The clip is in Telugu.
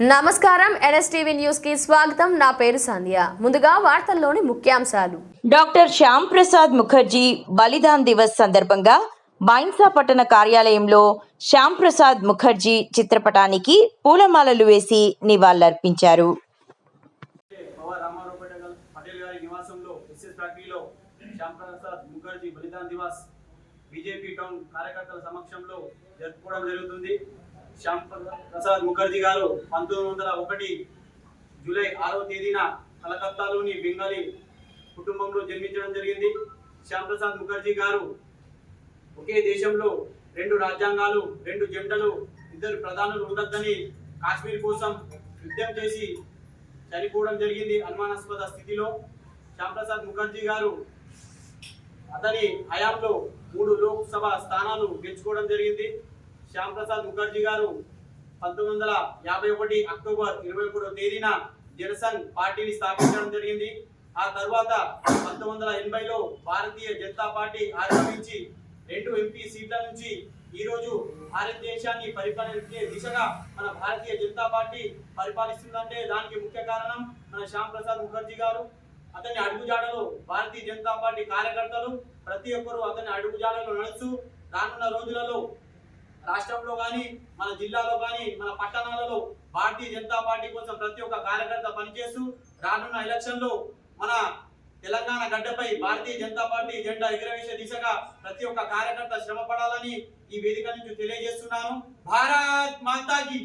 నమస్కారం ఎన్ఎస్టీవీ న్యూస్కి స్వాగతం. నా పేరు సంధ్య. ముందుగా వార్తల్లోని ముఖ్యాంశాలు. డాక్టర్ శ్యామ్ ప్రసాద్ ముఖర్జీ బలిదాన్ దివస్ సందర్భంగా బైన్సా పట్టణ కార్యాలయంలో శ్యామ్ ప్రసాద్ ముఖర్జీ చిత్రపటానికి పూలమాలలు వేసి నివాళులర్పించారు. బలిదాన్ దివాస్ బీజేపీ టౌన్ కార్యకర్తల సమక్షంలో జరుపుకోవడం జరుగుతుంది. శ్యామ్ ప్రసాద్ ముఖర్జీ గారు పంతొమ్మిది వందల ఒకటి జూలై ఆరవ తేదీన కలకత్తాలోని బెంగాలీ కుటుంబంలో జన్మించడం జరిగింది. శ్యామ్ ప్రసాద్ ముఖర్జీ గారు ఒకే దేశంలో రెండు రాజ్యాంగాలు రెండు జంటలు ఇద్దరు ప్రధానులు ఉండొద్దని కాశ్మీర్ కోసం యుద్ధం చేసి చనిపోవడం జరిగింది అనుమానాస్పద స్థితిలో. శ్యాంప్రసాద్ ముఖర్జీ గారు అతని హయాంలో మూడు లోక్సభ స్థానాలు గెలుచుకోవడం జరిగింది. శ్యామ్ ప్రసాద్ ముఖర్జీ గారు పంతొమ్మిది వందల యాభై ఒకటి అక్టోబర్ ఇరవై ఒకటో తేదీన జనసంఘ్ పార్టీని స్థాపించడం జరిగింది. ఆ తర్వాత పంతొమ్మిది వందల ఎనభైలో భారతీయ జనతా పార్టీ ఆవిర్భవించి రెండు ఎంపీ సీట్ల నుంచి ఈ రోజు భారతదేశాన్ని పరిపాలించే దిశగా మన భారతీయ జనతా పార్టీ పరిపాలిస్తుందంటే దానికి ముఖ్య కారణం మన శ్యామ్ ప్రసాద్ ముఖర్జీ గారు. అతని అడుగుజాడలో భారతీయ జనతా పార్టీ కార్యకర్తలు ప్రతి ఒక్కరూ అతని అడుగుజాడలో నడుస్తూ రానున్న రోజులలో రాష్ట్రంలో కానీ మన జిల్లాలో కానీ మన పట్టణాలలో భారతీయ జనతా పార్టీ కోసం ప్రతి ఒక్క కార్యకర్త పనిచేస్తూ రానున్న ఎలక్షన్లో మన తెలంగాణ గడ్డపై భారతీయ జనతా పార్టీ జెండా ఎగురవేసే దిశగా ప్రతి ఒక్క కార్యకర్త శ్రమ పడాలని ఈ వేదిక నుంచి తెలియజేస్తున్నాను. భారత్ మాతాకి